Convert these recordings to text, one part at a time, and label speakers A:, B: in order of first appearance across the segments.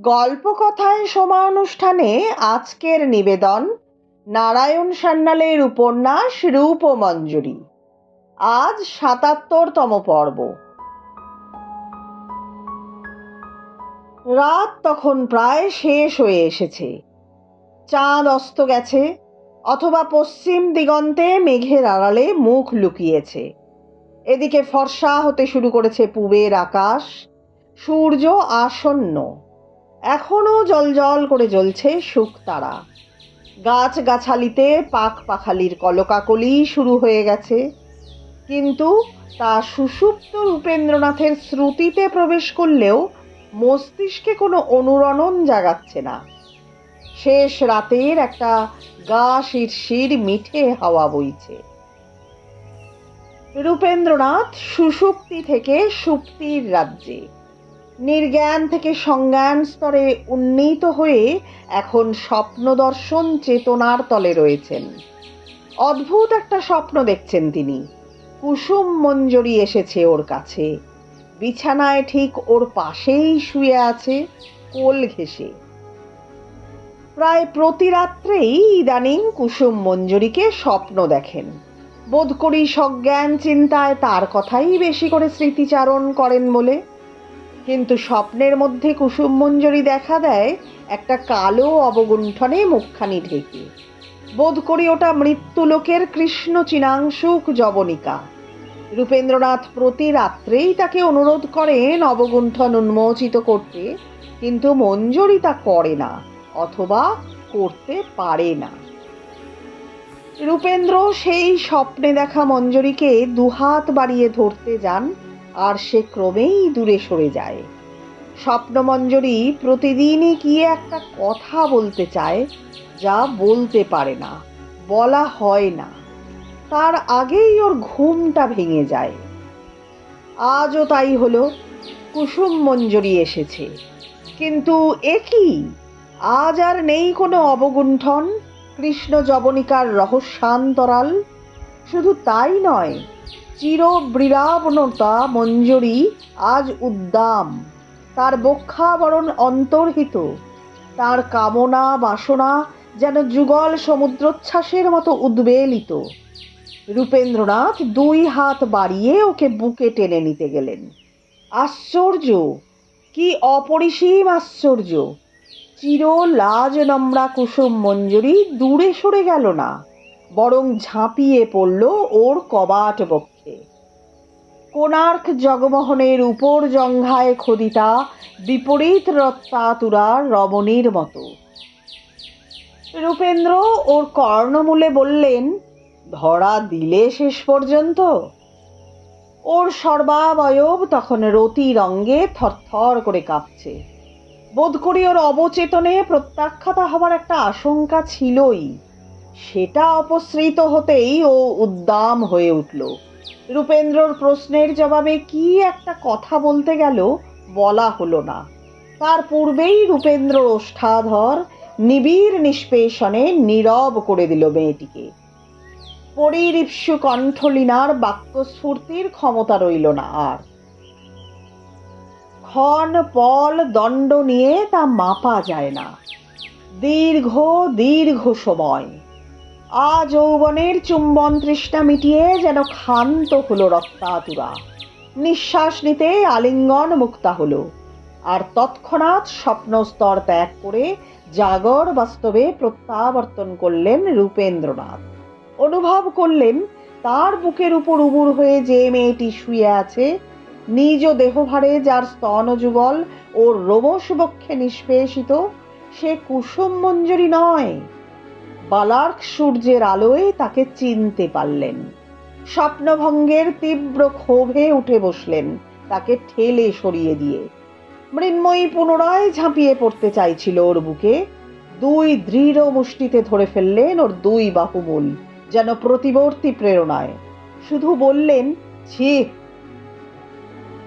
A: গল্পকথায় শোভা অনুষ্ঠানে আজকের নিবেদন, নারায়ণ সান্যালের উপন্যাস রূপমঞ্জরি। আজ সাতাত্তরতম পর্ব। রাত তখন প্রায় শেষ হয়ে এসেছে। চাঁদ অস্ত গেছে, অথবা পশ্চিম দিগন্তে মেঘের আড়ালে মুখ লুকিয়েছে। এদিকে ফর্সা হতে শুরু করেছে পূবের আকাশ, সূর্য আসন্ন। এখনও জলজল করে জ্বলছে শুকতারা গাছ গাছালিতে পাক পাখালির কলকাকলি শুরু হয়ে গেছে। কিন্তু তা সুষুপ্ত রূপেন্দ্রনাথের শ্রুতিতে প্রবেশ করলেও মস্তিষ্কে কোনো অনুরণন জাগাচ্ছে না। শেষ রাতের একটা গা শিরশির মিঠে হাওয়া বইছে। রূপেন্দ্রনাথ সুষুপ্তি থেকে সুপ্তির রাজ্যে। নির্জ্ঞান থেকে সংজ্ঞান স্তরে উন্নীত হয়ে এখন স্বপ্ন দর্শন চেতনার তলে রয়েছেন। অদ্ভুত একটা স্বপ্ন দেখছেন তিনি। কুসুম মঞ্জরি এসেছে ওর কাছে। বিছানায় ঠিক ওর পাশেই শুয়ে আছে, কোল ঘেঁষে। প্রায় প্রতি রাত্রেই ইদানিং কুসুম মঞ্জুরিকে স্বপ্ন দেখেন। বোধ করি সজ্ঞান চিন্তায় তার কথাই বেশি করে স্মৃতিচারণ করেন বলে। কিন্তু স্বপ্নের মধ্যে কুসুম মঞ্জরি দেখা দেয় একটা কালো অবগুণ্ঠনে মুখখানি ঢেকে। বোধ করি ওটা মৃত্যুলোকের কৃষ্ণ চিনাংশুক জবনিকা রূপেন্দ্রনাথ প্রতি রাত্রেই তাকে অনুরোধ করেন অবগুণ্ঠন উন্মোচিত করতে, কিন্তু মঞ্জরি তা করে না, অথবা করতে পারে না। রূপেন্দ্র সেই স্বপ্নে দেখা মঞ্জরিকে দুহাত বাড়িয়ে ধরতে যান আর সে ক্রমেই দূরে সরে যায়। স্বপ্নমঞ্জরি প্রতিদিনই কি একটা কথা বলতে চায়, যা বলতে পারে না, বলা হয় না। তার আগেই ওর ঘুমটা ভেঙে যায়। আজও তাই হলো কুসুম মঞ্জরি এসেছে। কিন্তু এ কি? আজ আর নেই কোনো অবগুণ্ঠন, কৃষ্ণ জবনিকার রহস্যান্তরাল। শুধু তাই নয় চির বিরাবনতা মঞ্জরি আজ উদ্দাম। তার বক্ষাবরণ অন্তর্হিত। তার কামনা বাসনা যেন যুগল সমুদ্রোচ্ছ্বাসের মতো উদ্বেলিত। রূপেন্দ্রনাথ দুই হাত বাড়িয়ে ওকে বুকে টেনে নিতে গেলেন। আশ্চর্য! কি অপরিসীম আশ্চর্য! চির লাজ নম্রা কুসুম মঞ্জুরি দূরে সরে গেল না। বরং ঝাঁপিয়ে পড়ল ওর কবাট বক্ষে। কোণার্ক জগমোহনের উপর জঙ্ঘায় খোদিতা, বিপরীত রত্তাতুরা রমণীর মতো। রূপেন্দ্র ওর কর্ণমূলে বললেন, ধরা দিলে শেষ পর্যন্ত। ওর সর্বাবয়ব তখন রতি রঙ্গে থরথর করে কাঁপছে। বোধ করি ওর অবচেতনে প্রত্যাখ্যাতা হবার একটা আশঙ্কা ছিলই। সেটা অপসৃত হতেই ও উদ্দাম হয়ে উঠল। রূপেন্দ্রর প্রশ্নের জবাবে কি একটা কথা বলতে গেল বলা হলো না। তার পূর্বেই রূপেন্দ্র ওষ্ঠাধর নিবিড় নিষ্পেষণে নীরব করে দিল মেয়েটিকে। পরিরিপসু কণ্ঠলীনার বাক্যস্ফূর্তির ক্ষমতা রইল না আর। ক্ষণ পল দণ্ড নিয়ে তা মাপা যায় না। দীর্ঘ দীর্ঘ সময় আ যৌবনের চুম্বন তৃষ্ণা মিটিয়ে যেন ক্ষান্ত হলো রক্তাতুরা। নিঃশ্বাস নিতে আলিঙ্গন মুক্তা হলো। আর তৎক্ষণাৎ স্বপ্নস্তর ত্যাগ করে জাগর বাস্তবে প্রত্যাবর্তন করলেন রূপেন্দ্রনাথ। অনুভব করলেন, তার বুকের উপর উবুর হয়ে যে মেয়েটি শুয়ে আছে, নিজ দেহভারে যার স্তন যুগল ও রোমস বক্ষে নিষ্পেষিত, সে কুসুম মঞ্জুরি নয়। বালার্ক সূর্যের আলোয় তাকে চিনতে পারলেন। স্বপ্নভঙ্গের তীব্র ক্ষোভে উঠে বসলেন তাকে ঠেলে সরিয়ে দিয়ে। মৃন্ময়ী পুনরায় ঝাঁপিয়ে পড়তে চাইছিল ওর বুকে। দুই দৃঢ় মুষ্টিতে ধরে ফেললেন ওর দুই বাহুমূল, যেন প্রতিবর্তী প্রেরণায়। শুধু বললেন, ছি।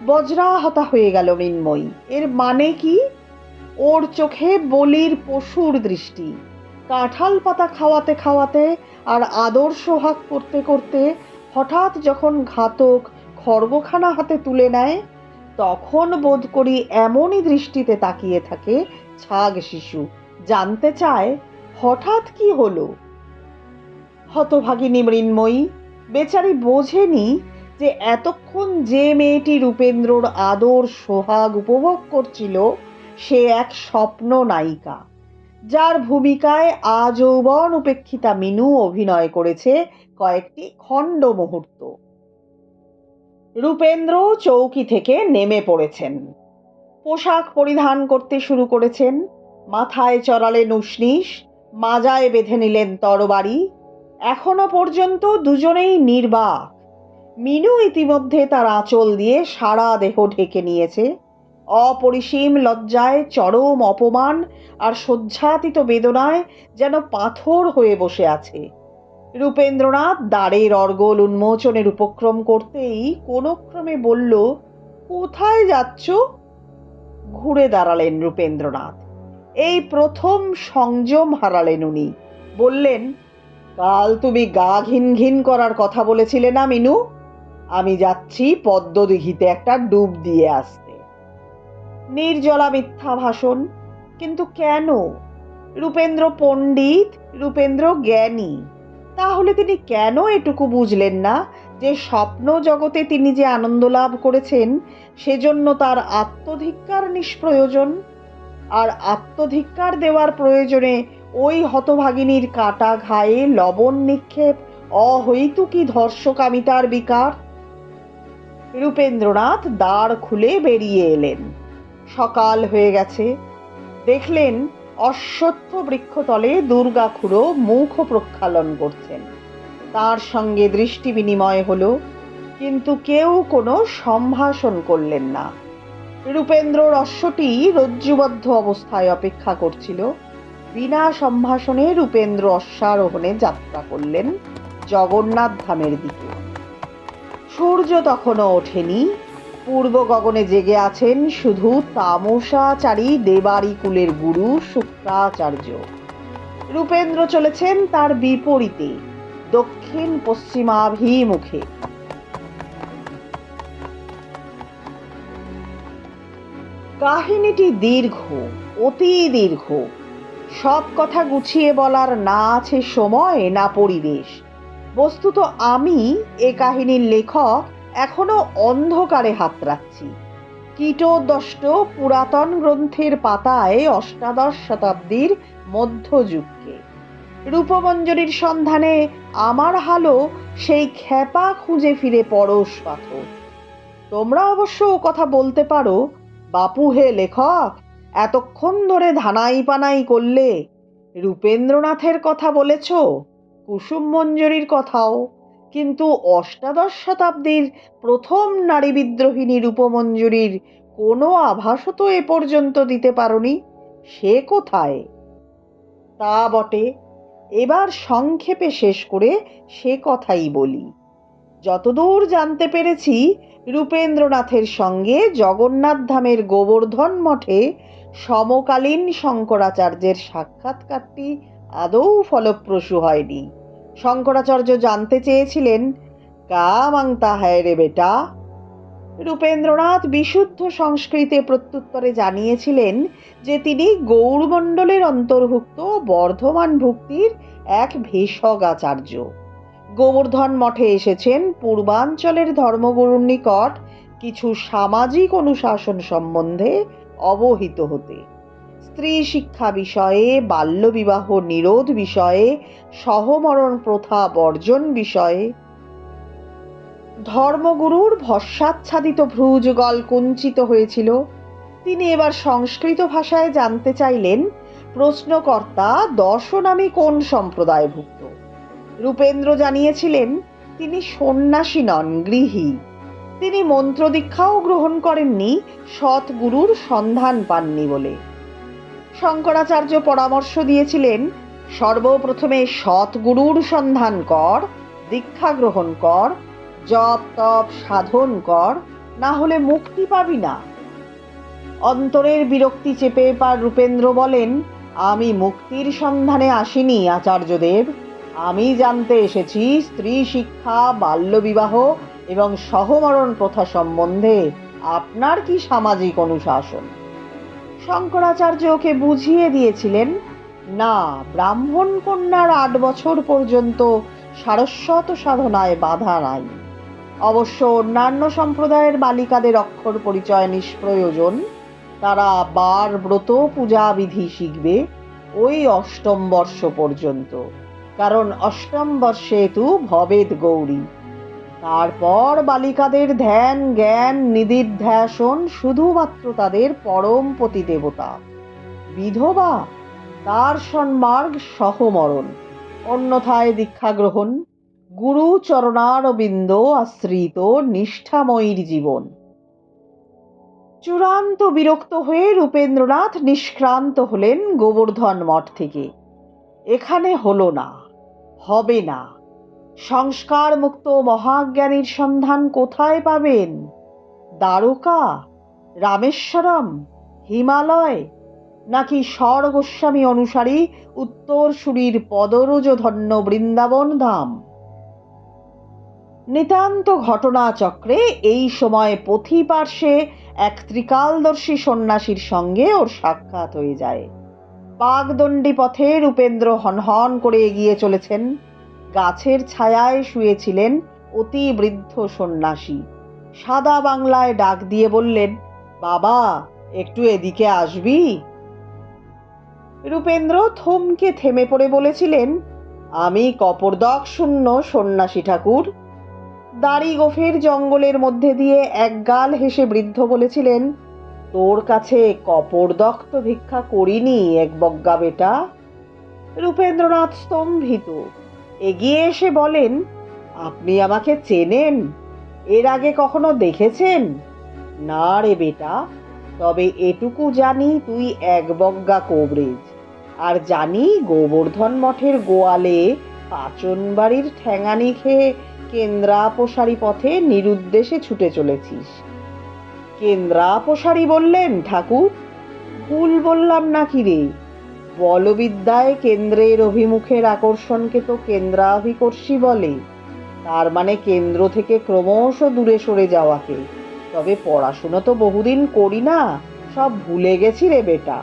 A: বজ্রাহতা হয়ে গেল মৃন্ময়ী। এর মানে কি? ওর চোখে বলির পশুর দৃষ্টি। কাঁঠাল পাতা খাওয়াতে খাওয়াতে আর আদর সোহাগ করতে করতে হঠাৎ যখন ঘাতক খর্গখানা হাতে তুলে নেয়, তখন বোধ করি এমনই দৃষ্টিতে তাকিয়ে থাকে ছাগ শিশু। জানতে চায়, হঠাৎ কি হলো? হতভাগিনী মৃন্ময়ী, বেচারি বোঝেনি যে এতক্ষণ যে মেয়েটি রূপেন্দ্রর আদর সোহাগ উপভোগ করছিল, সে এক স্বপ্ন নায়িকা। যার ভূমিকায় আজৌবন উপেক্ষিতা মিনু অভিনয় করেছে কয়েকটি খণ্ড মুহূর্ত। রূপেন্দ্র চৌকি থেকে নেমে পড়েছেন। পোশাক পরিধান করতে শুরু করেছেন। মাথায় চড়ালেন উষ্ণিস মাজায় বেঁধে নিলেন তরবারি। এখনও পর্যন্ত দুজনেই নির্বাক। মিনু ইতিমধ্যে তার আঁচল দিয়ে সারা দেহ ঢেকে নিয়েছে। অপরিসীম লজ্জায় চরম অপমান আর সজ্জাতীত বেদনায় যেন পাথর হয়ে বসে আছে। রূপেন্দ্রনাথ দ্বারের অর্গল উন্মোচনের উপক্রম করতেই কোনো ক্রমে বলল, কোথায় যাচ্ছ? ঘুরে দাঁড়ালেন রূপেন্দ্রনাথ। এই প্রথম সংযম হারালেন উনি। বললেন, কাল তুমি গা ঘিন ঘিন করার কথা বলেছিলে না, মিনু? আমি যাচ্ছি পদ্মদিঘিতে একটা ডুব দিয়ে আসতে। নির্জলা মিথ্যা ভাষণ। কিন্তু কেন? রূপেন্দ্র পণ্ডিত, রূপেন্দ্র জ্ঞানী। তাহলে তিনি কেন এটুকু বুঝলেন না যে স্বপ্ন জগতে তিনি যে আনন্দ লাভ করেছেন, সেজন্য তার আত্মধিক্কার নিষ্প্রয়োজন? আর আত্মধিক্কার দেওয়ার প্রয়োজনে ওই হতভাগিনীর কাটা ঘায়ে লবণ নিক্ষেপ অহৈতুকী ধর্ষকামিতার বিকার। রূপেন্দ্রনাথ দ্বার খুলে বেরিয়ে এলেন। সকাল হয়ে গেছে। দেখলেন অশ্বত্থ বৃক্ষতলে দুর্গা খুড়ো মুখ প্রক্ষালন করছেন। তার সঙ্গে দৃষ্টি বিনিময় হলো, কিন্তু কেউ কোনো সম্ভাষণ করলেন না। রূপেন্দ্রর অশ্বটি রজ্জুবদ্ধ অবস্থায় অপেক্ষা করছিল। বিনা সম্ভাষণে রূপেন্দ্র অশ্বারোহণে যাত্রা করলেন জগন্নাথ ধামের দিকে। সূর্য তখনও ওঠেনি পূর্ব গগনে জেগে আছেন শুধু তামসাচারী দেবারি কুলের গুরু শুক্রাচার্য। রূপেন্দ্র চলেছেন তার বিপরীতে, দক্ষিণ পশ্চিমাভিমুখে। কাহিনীটি দীর্ঘ, অতি দীর্ঘ। সব কথা গুছিয়ে বলার না আছে সময়, না পরিবেশ। বস্তুত আমি এ কাহিনীর লেখক এখনও অন্ধকারে হাত রাখছি কীটদষ্ট পুরাতন গ্রন্থের পাতায় অষ্টাদশ শতাব্দীর মধ্যযুগকে। রূপমঞ্জরির সন্ধানে আমার হালো সেই খ্যাপা খুঁজে ফিরে পরশ পাথর। তোমরা অবশ্য ও কথা বলতে পারো, বাপু হে লেখক, এতক্ষণ ধরে ধানাই পানাই করলে রূপেন্দ্রনাথের কথা বলেছ কুসুম মঞ্জরির কথাও। কিন্তু অষ্টাদশ শতাব্দীর প্রথম নারী বিদ্রোহিনী রূপমঞ্জুরির কোনো আভাসও তো এ পর্যন্ত দিতে পারোনি। সে কোথায়? তা বটে। এবার সংক্ষেপে শেষ করে সে কথাই বলি। যতদূর জানতে পেরেছি, রূপেন্দ্রনাথের সঙ্গে জগন্নাথ ধামের গোবর্ধন মঠে সমকালীন শঙ্করাচার্যের সাক্ষাৎকারটি আদৌ ফলপ্রসূ হয়নি। শঙ্করাচার্য জানতে চেয়েছিলেন কা মাংতা হায় রে বেটা? রূপেন্দ্রনাথ বিশুদ্ধ সংস্কৃতে প্রত্যুত্তরে জানিয়েছিলেন যে তিনি গৌরমণ্ডলের অন্তর্ভুক্ত বর্ধমান ভুক্তির এক ভেষজ আচার্য গোবর্ধন মঠে এসেছেন পূর্বাঞ্চলের ধর্মগুরুর নিকট কিছু সামাজিক অনুশাসন সম্বন্ধে অবহিত হতে। স্ত্রী শিক্ষা বিষয়ে, বাল্যবিবাহ নিরোধ বিষয়ে, সহমরণ প্রথা বর্জন বিষয়ে। ধর্মগুরুর ভস্মাচ্ছাদিত ভ্রুযুগল কুঞ্চিত হয়েছিল। তিনি এবার সংস্কৃত ভাষায় জানতে চাইলেন, প্রশ্নকর্তা দর্শনামী কোন সম্প্রদায়ভুক্ত? রূপেন্দ্র জানিয়েছিলেন, তিনি সন্ন্যাসী নন, গৃহী। তিনি মন্ত্রদীক্ষাও গ্রহণ করেননি, সৎগুরুর সন্ধান পাননি বলে। শঙ্করাচার্য পরামর্শ দিয়েছিলেন, সর্বপ্রথমে সৎগুরুর সন্ধান কর, দীক্ষা গ্রহণ কর, জপ তপ সাধন কর, না হলে মুক্তি পাবি না। অন্তরের বিরক্তি চেপে পার রূপেন্দ্র বলেন, আমি মুক্তির সন্ধানে আসিনি, আচার্যদেব। আমি জানতে এসেছি স্ত্রী শিক্ষা, বাল্যবিবাহ এবং সহমরণ প্রথা সম্বন্ধে। আপনার কি সামাজিক অনুশাসন? শঙ্করাচার্য ওকে বুঝিয়ে দিয়েছিলেন, না, ব্রাহ্মণ কন্যার আট বছর পর্যন্ত সারস্বত সাধনায় বাধা নাই। অবশ্য অন্যান্য সম্প্রদায়ের বালিকাদের অক্ষর পরিচয় নিষ্প্রয়োজন, তারা বার ব্রত পূজা বিধি শিখবে ওই অষ্টম বর্ষ পর্যন্ত। কারণ অষ্টম বর্ষে তু ভবেদ গৌরী। তারপর বালিকাদের ধ্যান, জ্ঞান, নিদিধ্যাসন শুধুমাত্র তাদের পরম পতি দেবতা বিধবা, তার সন্মার্গ সহমরণ। অন্যথায় দীক্ষা গ্রহণ গুরু চরণারবিন্দ আশ্রিত নিষ্ঠাময়ীর জীবন। চূড়ান্ত বিরক্ত হয়ে রূপেন্দ্রনাথ নিষ্ক্রান্ত হলেন গোবর্ধন মঠ থেকে। এখানে হলো না, হবে না। সংস্কার মুক্ত মহাজ্ঞানীর সন্ধান কোথায় পাবেন? দ্বারকা, রামেশ্বরম, হিমালয়, নাকি স্বর গোস্বামী অনুসারী উত্তরসূরির পদরজ ধন্য বৃন্দাবন ধাম? নিতান্ত ঘটনাচক্রে এই সময় পথিপার্শ্বে এক ত্রিকালদর্শী সন্ন্যাসীর সঙ্গে ওর সাক্ষাৎ হয়ে যায়। পাকদণ্ডী পথে রূপেন্দ্র হনহন করে এগিয়ে চলেছেন। গাছের ছায়ায় শুয়েছিলেন অতি বৃদ্ধ সন্ন্যাসী। সাদা বাংলায় ডাক দিয়ে বললেন, বাবা, একটু এদিকে আসবি? রূপেন্দ্র থমকে থেমে পড়ে বলেছিলেন, আমি কপরদক শূন্য সন্ন্যাসী ঠাকুর। দাড়ি গোফের জঙ্গলের মধ্যে দিয়ে একগাল হেসে বৃদ্ধ বলেছিলেন, তোর কাছে কপরদক তো ভিক্ষা করিনি এক বজ্ঞা বেটা? রূপেন্দ্রনাথ স্তম্ভিত। এগিয়ে এসে বলেন, আপনি আমাকে চেনেন? এর আগে কখনো দেখেছেন? না রে বেটা, তবে এটুকু জানি তুই এক বজ্ঞা কোবরেজ। আর জানি গোবর্ধন মঠের গোয়ালে পাচন বাড়ির ঠ্যাঙানি খেয়ে কেন্দ্রাপসারী পথে নিরুদ্দেশে ছুটে চলেছিস। কেন্দ্রাপসারী বললেন, ঠাকুর, ভুল বললাম নাকি রে? বলবিদ্যায় কেন্দ্রের অভিমুখের আকর্ষণকে তো কেন্দ্রাভিকর্ষী বলে। তার মানে কেন্দ্র থেকে ক্রমশ দূরে সরে যাওয়াকে। তবে পড়াশুনো তো বহুদিন করি না, সব ভুলে গেছি রে বেটা।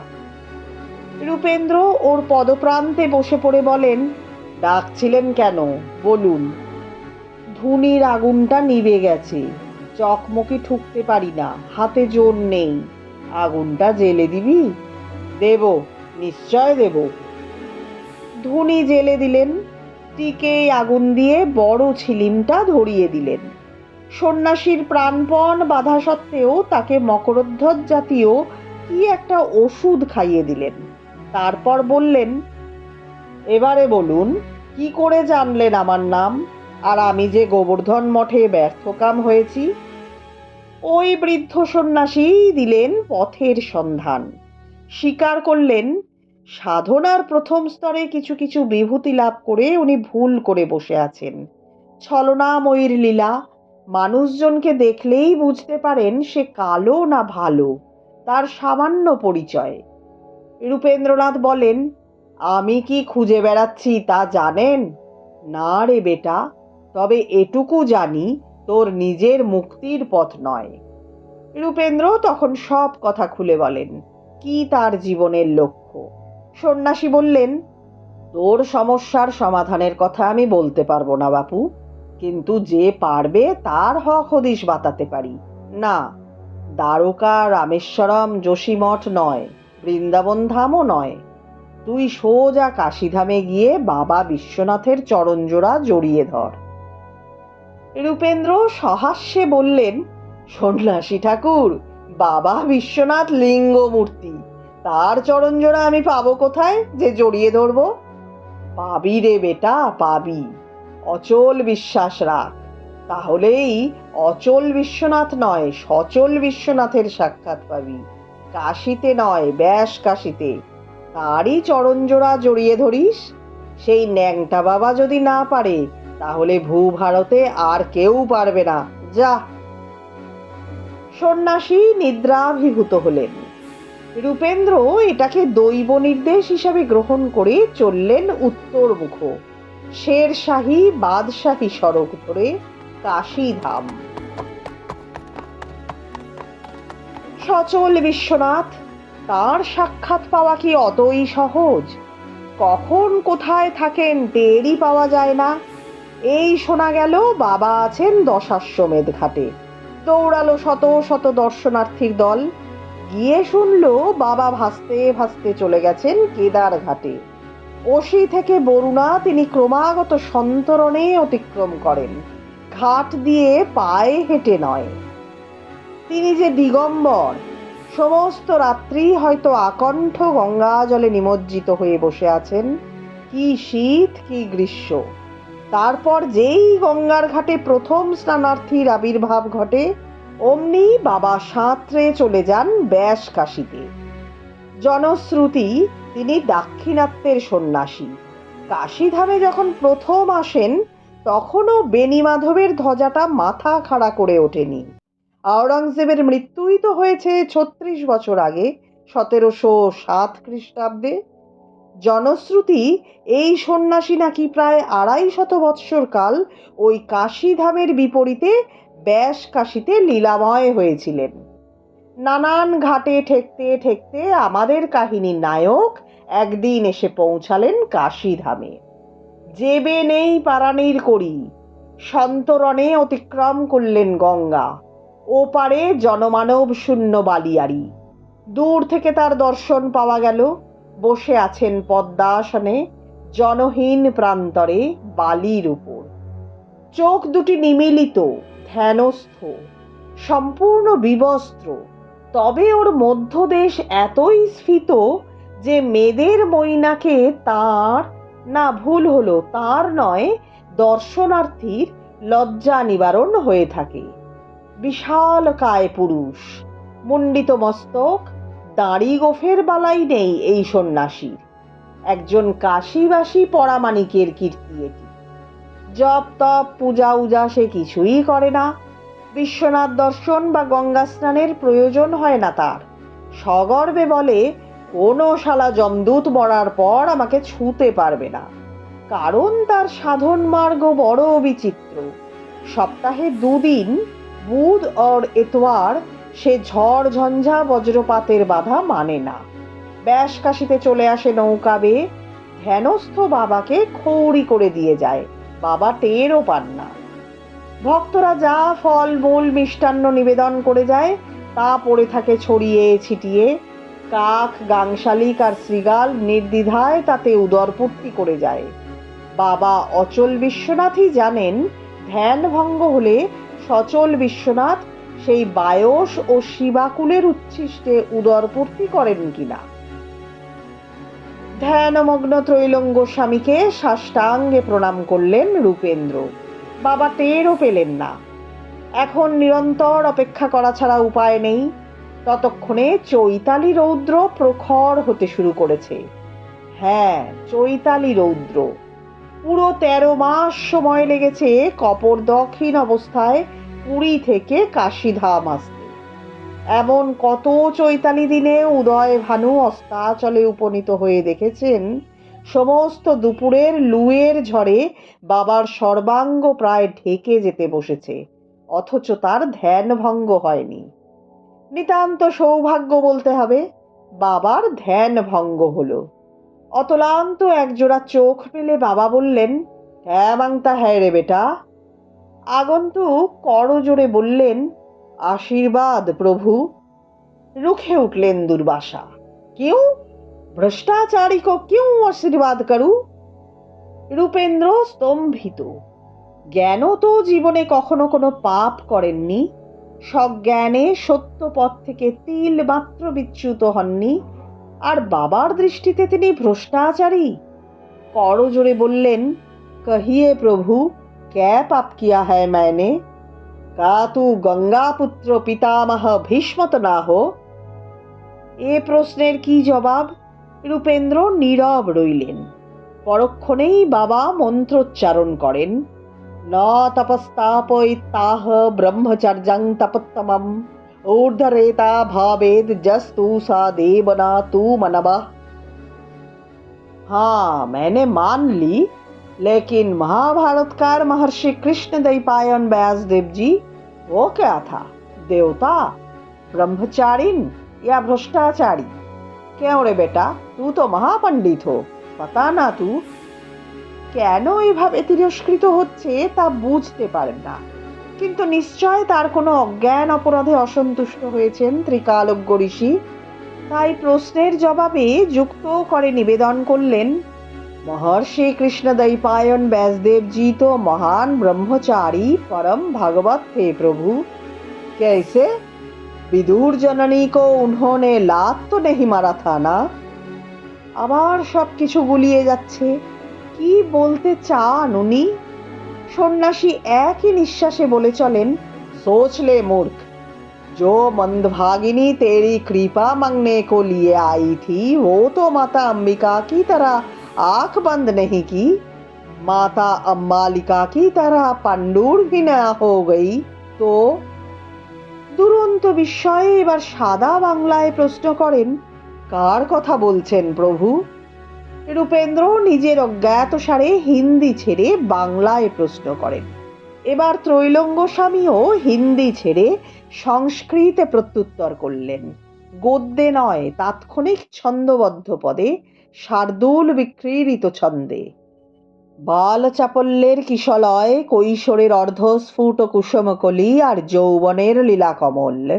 A: রূপেন্দ্র ওর পদপ্রান্তে বসে পড়ে বলেন, ডাকছিলেন কেন? বলুন। ধুনির আগুনটা নিভে গেছে। চকমকি ঠুকতে পারি না, হাতে জোর নেই। আগুনটা জেলে দিবি? দেব। নিশ্চয় দেব। ধুনি জেলে দিলেন টিকে আগুন দিয়ে বড় ছিলিমটা ধরিয়ে দিলেন। সন্ন্যাসীর প্রাণপণ বাধা সত্ত্বেও তাকে মকরধ্বজ জাতীয় কি একটা ওষুধ খাইয়ে দিলেন। তারপর বললেন, এবারে বলুন, কি করে জানলেন আমার নাম? আর আমি যে গোবর্ধন মঠে ব্যর্থকাম হয়েছি? ওই বৃদ্ধ সন্ন্যাসী দিলেন পথের সন্ধান। স্বীকার করলেন সাধনার প্রথম স্তরে কিছু কিছু বিভূতি লাভ করে উনি ভুল করে বসে আছেন। ছলনাময়ীর লীলা, মানুষজনকে দেখলেই বুঝতে পারেন সে কালো না ভালো, তার সামান্য পরিচয়। রূপেন্দ্রনাথ বলেন, আমি কি খুঁজে বেড়াচ্ছি তা জানেন? না রে বেটা, তবে এটুকু জানি, তোর নিজের মুক্তির পথ নয়। রূপেন্দ্র তখন সব কথা খুলে বলেন, কি তার জীবনের লক্ষ্য? সন্ন্যাসী বললেন, তোর সমস্যার সমাধানের কথা আমি বলতে পারব না, বাপু। কিন্তু যে পারবে তার হক হদিশ বাতাতে পারি। না, দ্বারকা রামেশ্বরম যোশীমঠ নয় বৃন্দাবন ধামও নয়। তুই সোজা কাশীধামে গিয়ে বাবা বিশ্বনাথের চরণজোড়া জড়িয়ে ধর। রূপেন্দ্র সহাস্যে বললেন, সন্ন্যাসী ঠাকুর, বাবা বিশ্বনাথ লিঙ্গ মূর্তি তার চরণজোড়া আমি পাবো কোথায়? যে জড়িয়ে ধরবো? পাবি রে বেটা, পাবি। অচল বিশ্বাস রাখ। তাহলেই অচল বিশ্বনাথ নয়, সচল বিশ্বনাথের সাক্ষাৎ পাবি। কাশিতে নয়, ব্যাস কাশিতে। তারই চরণজোড়া জড়িয়ে ধরিস? সেই ন্যাংটা বাবা যদি না পারে, তাহলে ভূ ভারতে আর কেউ পারবে না। যা। সন্ন্যাসী নিদ্রাভিভূত হলেন। রূপেন্দ্র এটাকে দৈব নির্দেশ হিসাবে গ্রহণ করে চললেন উত্তর উত্তরমুখ। শেরশাহী বাদশাহী সড়ক ধরে কাশীধাম। সচল বিশ্বনাথ, তার সাক্ষাৎ পাওয়া কি অতই সহজ? কখন কোথায় থাকেন টেরই পাওয়া যায় না। এই শোনা গেল বাবা আছেন দশাশ্বমেধ ঘাটে। দৌড়ালো শত শত দর্শনার্থীর দল। গিয়ে শুনল বাবা ভাসতে ভাসতে চলে গেছেন কেদার ঘাটে। ওসি থেকে বরুণা তিনি ক্রমাগত সন্তরণে অতিক্রম করেন। ঘাট দিয়ে পায়ে হেঁটে নয়। তিনি যে দিগম্বর, সমস্ত রাত্রি হয়তো আকণ্ঠ গঙ্গা জলে নিমজ্জিত হয়ে বসে আছেন। কি শীত, কি গ্রীষ্ম। তারপর যেই গঙ্গার ঘাটে প্রথম স্নানার্থীর আবির্ভাব ঘটে অমনি বাবা সাঁতরে চলে যান ব্যাস কাশিতে। জনশ্রুতি, তিনি দাক্ষিণাত্যের সন্ন্যাসী। কাশীধামে যখন প্রথম আসেন, তখনও বেণীমাধবের ধ্বজাটা মাথা খাড়া করে ওঠেনি। আওরঙ্গজেবের মৃত্যুই তো হয়েছে ছত্রিশ বছর আগে, সতেরোশো সাত খ্রিস্টাব্দে। জনশ্রুতি, এই সন্ন্যাসী নাকি প্রায় আড়াই শত বৎসর কাল ওই কাশীধামের বিপরীতে ব্যাস কাশীতে লীলাময় হয়েছিলেন। নানান ঘাটে ঠেকতে ঠেকতে আমাদের কাহিনীর নায়ক একদিন এসে পৌঁছালেন কাশীধামে যেবে নেই পারানির করি সন্তরণে অতিক্রম করলেন গঙ্গা, ওপারে জনমানব শূন্য বালিয়াড়ি। দূর থেকে তার দর্শন পাওয়া গেল, বসে আছেন পদ্মাসনে জনহীন প্রান্তরে বালির উপর। চোখ দুটি নিমিলিত ধ্যানস্থ, সম্পূর্ণ বিবস্ত্র। তবে ওর মধ্যদেশ এতই স্ফীত যে মেয়েদের মইনাকে তার, না ভুল হলো, তার নয়, দর্শনার্থীর লজ্জা নিবারণ হয়ে থাকে। বিশাল কায় পুরুষ মুন্ডিত মস্তক, দাড়ি গোফের বালাই নেই এই সন্ন্যাসীর। একজন কাশিবাসী পরামানিকের কীর্তি এটি। জপ, তপ, পূজা, উজা সে কিছুই করে না। বিশ্বনাথ দর্শন বা গঙ্গা স্নানের প্রয়োজন হয় না তার। সগর্বে বলে, কোনো শালা জমদূত মরার পর আমাকে ছুঁতে পারবে না। কারণ তার সাধন মার্গ বড় বিচিত্র। সপ্তাহে দুদিন বুধ, অর, এতোয়ার সে ঝড়, ঝঞ্ঝা, বজ্রপাতের বাধা মানে না। ব্যাস কাশিতে চলে আসে নৌকা বেয়ে। ধ্যানস্থ বাবাকে খৌড়ি করে দিয়ে যায়। বাবা টেরও পান না। ভক্তরা যা ফল, মূল, মিষ্টান্ন নিবেদন করে যায়, তা পড়ে থাকে ছড়িয়ে ছিটিয়ে। কাক, গাংশালিক আর শ্রীগাল নির্দ্বিধায় তাতে উদরপূর্তি করে যায়। বাবা অচল বিশ্বনাথই জানেন, ধ্যান ভঙ্গ হলে সচল বিশ্বনাথ সেই বায়স ও শিবাকুলের উচ্ছিষ্টে উদরপূর্তি করেন কিনা। ধ্যানমগ্ন ত্রৈলঙ্গ স্বামীকে সাষ্টাঙ্গে প্রণাম করলেন রূপেন্দ্র। বাবা টেরও পেলেন না। এখন নিরন্তর অপেক্ষা করা ছাড়া উপায় নেই। ততক্ষণে চৈতালি রৌদ্র প্রখর হতে শুরু করেছে। হ্যাঁ চৈতালি রৌদ্র। পুরো তেরো মাস সময় লেগেছে কপর দক্ষিণ অবস্থায় পুরী থেকে কাশীধাম আসতে। এমন কত চৈতালি দিনে উদয় ভানু অস্তাচলে উপনীত হয়ে দেখেছেন? সমস্ত দুপুরের লুয়ের ঝড়ে বাবার সর্বাঙ্গ প্রায় ঢেকে যেতে বসেছে, অথচ তার ধ্যান ভঙ্গ হয়নি। নিতান্ত সৌভাগ্য বলতে হবে, বাবার ধ্যান ভঙ্গ হলো। অতলান্ত একজোড়া চোখ পেলে বাবা বললেন হ্যাঁ মাংতা হ্যাঁ রে বেটা। আগন্তুক করজোড়ে বললেন আশীর্বাদ, প্রভু। রুখে উঠলেন দুর্বাসা। কেউ ভ্রষ্টাচারী কেউ আশীর্বাদ করু। রূপেন্দ্র স্তম্ভিত। জ্ঞান তো জীবনে কখনো কোনো পাপ করেননি। সজ্ঞানে সত্য পথ থেকে তিল মাত্র বিচ্যুত হননি। আর বাবার দৃষ্টিতে তিনি ভ্রষ্টাচারী। করজোরে বললেন, কহিয়ে প্রভু, ক্যা পাপ কিয়া হ্যায় ম্যানে? का तू গঙ্গা পুত্র পিতামহ ভীষ্মত না হো এ প্রশ্নের কি জবাব রূপেন্দ্র নীরব রইলেন পরক্ষণেই বাবা মন্ত্রোচ্চারণ করেন ন তপস্তাপয়িতাহ ব্রহ্মচর্যং তপোত্তমম ঊর্ধ্বরেতা ভাবেদ जस्तु सा देवना तू मनवा हाँ मैंने मान ली लेकिन महाभारतकार महर्षि कृष्ण दैपायन व्यासदेव जी वो क्या था देवता ब्रह्मचारिन या भ्रष्टाचारी क्यों रे बेटा तू तो মহাপণ্ডিত হো পাতা না তু কেন এভাবে তিরস্কৃত হচ্ছে তা বুঝতে পারেন না কিন্তু নিশ্চয় তার কোনো অজ্ঞান অপরাধে অসন্তুষ্ট হয়েছেন ত্রিকালজ্ঞ ঋষি তাই প্রশ্নের জবাবে যুক্ত করে নিবেদন করলেন महर्षि कृष्णदैपायन व्यासदेव जी तो महान ब्रह्मचारी परम भागवत थे प्रभु कैसे विदुर जननी को उन्होंने लात तो नहीं मारा था ना আবার সব কিছু গুলিয়ে যাচ্ছে কি বলতে চান উনি সন্ন্যাসী একই নিঃশ্বাসে বলে চলেন सोच ले मूर्ख जो मंदभागिनी तेरी कृपा मांगने को लिए आई थी वो तो माता अंबिका की तरह आंख बंद नहीं की माता अम्बालिका की तरह पंडूर ही न हो गई तो দুরন্ত বিস্ময়ে এবার সাদা বাংলায় প্রশ্ন করেন কার কথা বলছেন প্রভু রূপেন্দ্র নিজের অজ্ঞাতসারে হিন্দি ছেড়ে বাংলায় প্রশ্ন করেন এবার ত্রৈলঙ্গ স্বামীও হিন্দি ছেড়ে সংস্কৃতে প্রত্যুত্তর করলেন গদ্যে নয় তাৎক্ষণিক ছন্দবদ্ধ পদে শার্দুল বিক্রীড়িত ছন্দে। বাল চাপল্যের কিশলয়, কৈশোরের অর্ধস্ফুট কুসুমকলি আর যৌবনের লীলাকমল।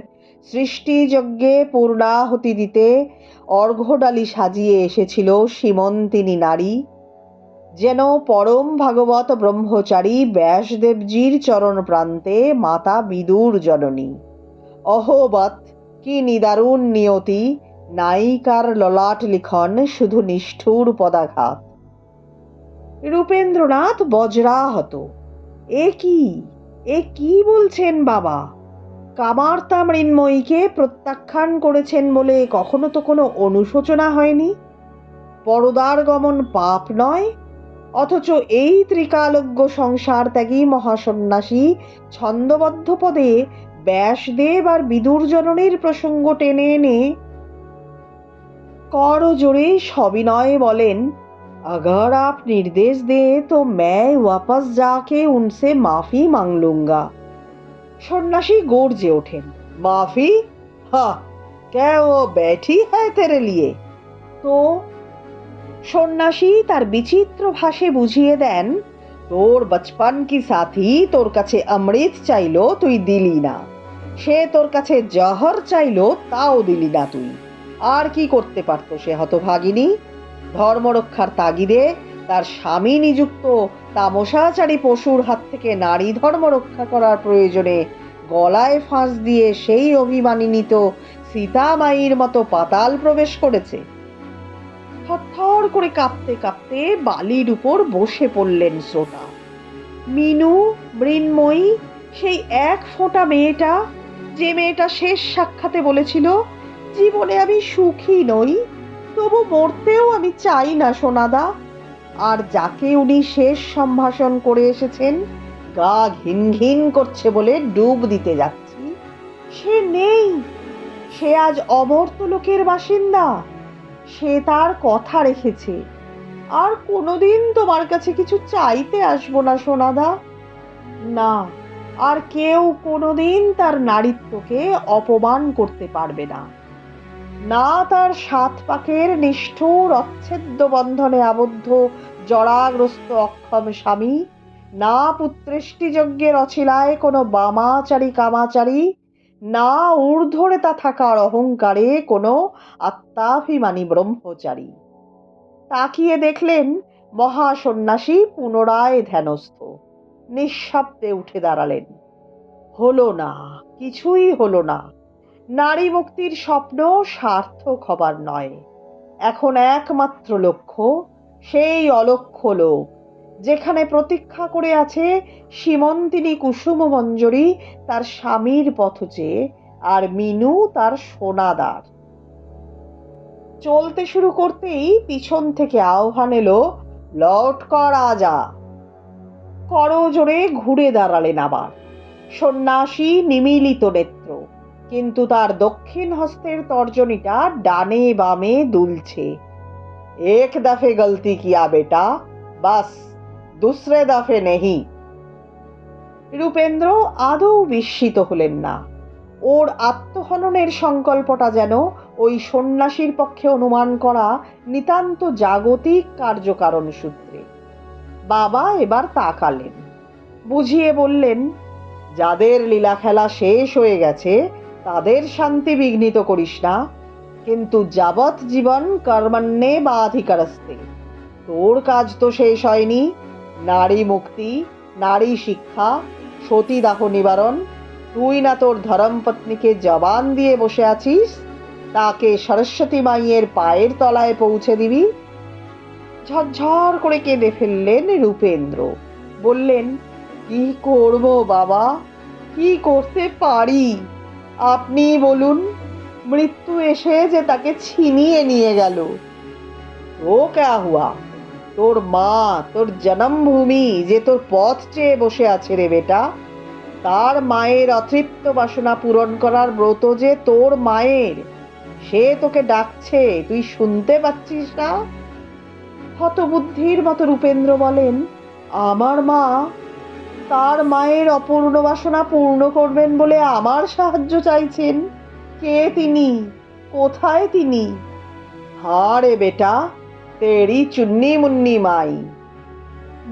A: সৃষ্টিযজ্ঞে পূর্ণাহুতি দিতে অর্ঘ্যডালি সাজিয়ে এসেছিল সীমন্তিনী নারী। যেন পরম ভাগবত ব্রহ্মচারী ব্যাসদেবজির চরণ প্রান্তে মাতা বিদুর জননী। অহোবৎ, কি নিদারুণ নিয়তি! নায়িকার ললাট লিখন শুধু নিষ্ঠুর পদাঘাত। রূপেন্দ্রনাথ বজ্রাহত। এ কি? এ কি বলছেন বাবা? কামার্তা মৃন্ময়ীকে প্রত্যাখ্যান করেছেন বলে কখনো তো কোনো অনুশোচনা হয়নি? পরদার গমন পাপ নয়, অথচ এই ত্রিকালজ্ঞ সংসার ত্যাগী মহাসন্ন্যাসী ছন্দবদ্ধ পদে ব্যাসদেব আর বিদুর জননীর প্রসঙ্গ টেনে এনে কর জোরে সবিনয়ে বলেন अगर आप निर्देश दे तो मैं वापस जाके उनसे माफी मांग लूंगा সন্ন্যাসী গর্জে ওঠেন মাফি হা কে ও बैठी है तेरे लिए তো সন্ন্যাসী তার বিচিত্র ভাষে বুঝিয়ে দেন তোর বচপন কি সাথী তোর কাছে অমৃত চাইলো তুই দিলি না সে তোর কাছে জহর চাইলো তাও দিলি না তুই আর কি করতে পারতো সে হতভাগিনী? ধর্মরক্ষার তাগিদে তার স্বামী নিযুক্ত তামসাচারী পশুর হাত থেকে নারী ধর্ম রক্ষা করার প্রয়োজনে গলায় ফাঁস দিয়ে সেই অভিমানিনীত সীতামাইয়ের মতো পাতাল প্রবেশ করেছে। থরথর করে কাঁপতে কাঁপতে বালির উপর বসে পড়লেন শ্রোতা। মিনু, মৃন্ময়ী, সেই এক ফোঁটা মেয়েটা, যে মেয়েটা শেষ সাক্ষাতে বলেছিল জীবনে আমি সুখী নই, তবু মরতেও আমি চাই না, সোনাদা। আর যাকে উনি শেষ সম্ভাষণ করে এসেছেন, গা ঘিন ঘিন করছে বলে ডুব দিতে যাচ্ছি। সে নেই, সে আজ অমর্ত লোকের বাসিন্দা, সে তার কথা রেখেছে। আর কোনোদিন তোমার কাছে কিছু চাইতে আসব না, সোনাদা। না, আর কেউ কোনোদিন তার নারীত্বকে অপমান করতে পারবে না। না তার সাত পাকের নিষ্ঠুর অচ্ছেদ্য বন্ধনে আবদ্ধ জরাগ্রস্ত অক্ষম স্বামী, না পুত্রেষ্টিযজ্ঞের অছিলায় কোনো বামাচারী কামাচারী, না ঊর্ধ্বরেতা থাকার অহংকারে কোনো আত্মাভিমানী ব্রহ্মচারী। তাকিয়ে দেখলেন মহাসন্ন্যাসী পুনরায় ধ্যানস্থ, নিঃশব্দে উঠে দাঁড়ালেন। হলো না, কিছুই হলো না। নারী মুক্তির স্বপ্ন সার্থক হবার নয়। এখন একমাত্র লক্ষ্য, সেই অলক্ষ্য লোক, যেখানে প্রতীক্ষা করে আছে সীমন্তিনী কুসুম মঞ্জরি তার স্বামীর পথ চেয়ে আর মিনু তার সোনাদার। চলতে শুরু করতেই পিছন থেকে আহ্বান এলো, লট কর আজা করজোরে ঘুরে দাঁড়ালেন আবার। সন্ন্যাসী নিমিলিত নেত্র। কিন্তু তার দক্ষিণ হস্তের তর্জনীটা ডানে বামে দুলছে। এক দফে গলতি কিয়া বেটা, বাস, দুসরে দফে নেহি। রূপেন্দ্র আদৌ বিস্মিত হলেন না। ওর আত্মহননের সংকল্পটা যেন ওই সন্ন্যাসীর পক্ষে অনুমান করা নিতান্ত জাগতিক কার্যকারণ সূত্রে। বাবা এবার তাকালেন, বুঝিয়ে বললেন, যাদের লীলা খেলা শেষ হয়ে গেছে তাদের শান্তি বিঘ্নিত করিস না। কিন্তু যাবৎ জীবন কর্মান্নে বা অধিকারস্তে তোর কাজ তো শেষ হয়নি। নারী মুক্তি, নারী শিক্ষা, সতীদাহ নিবারণ, তুই না তোর ধর্মপত্নীকে জবান দিয়ে বসে আছিস? তাকে সরস্বতী মাইয়ের পায়ের তলায় পৌঁছে দিবি? ঝরঝর করে কেঁদে ফেললেন রূপেন্দ্র। বললেন, কি করব বাবা? কি করতে পারি? আপনি বলুন, মৃত্যু এসে যে তাকে ছিনিয়ে নিয়ে গেল। ও ক্যা হুয়া তোর মা, তোর জন্মভূমি, যে তোর পথ চেয়ে বসে আছে রে বেটা। তার মায়ের অতৃপ্ত বাসনা পূরণ করার ব্রত যে তোর মায়ের, সে তোকে ডাকছে, তুই শুনতে পাচ্ছিস না? হতবুদ্ধির মতো রূপেন্দ্র বলেন, আমার মা তার মায়ের অপূর্ণ বাসনা পূর্ণ করবেন বলে আমার সাহায্য চাইছেন। কে তিনি? কোথায় তিনি? হারে বেটা, তেরি চুন্নি মুন্নি মাই।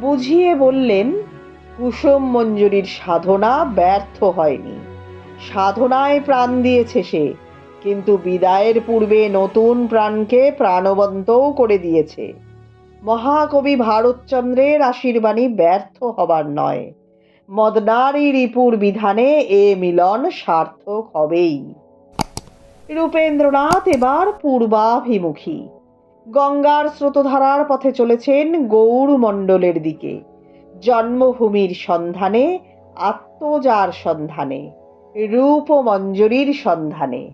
A: বুঝিয়ে বললেন, কুসুম মঞ্জুরির সাধনা ব্যর্থ হয়নি। সাধনায় প্রাণ দিয়েছে সে, কিন্তু বিদায়ের পূর্বে নতুন প্রাণকে প্রাণবন্তও করে দিয়েছে। মহাকবি ভারতচন্দ্রের আশীর্বাণী ব্যর্থ হবার নয়। মদনারী রিপুর বিধানে এ মিলন সার্থক হবেই। রূপেন্দ্রনাথ এবার পূর্বাভিমুখী। গঙ্গার স্রোতধারার পথে চলেছেন গৌর মণ্ডলের দিকে। জন্মভূমির সন্ধানে, আত্মজার সন্ধানে রূপ ও সন্ধানে।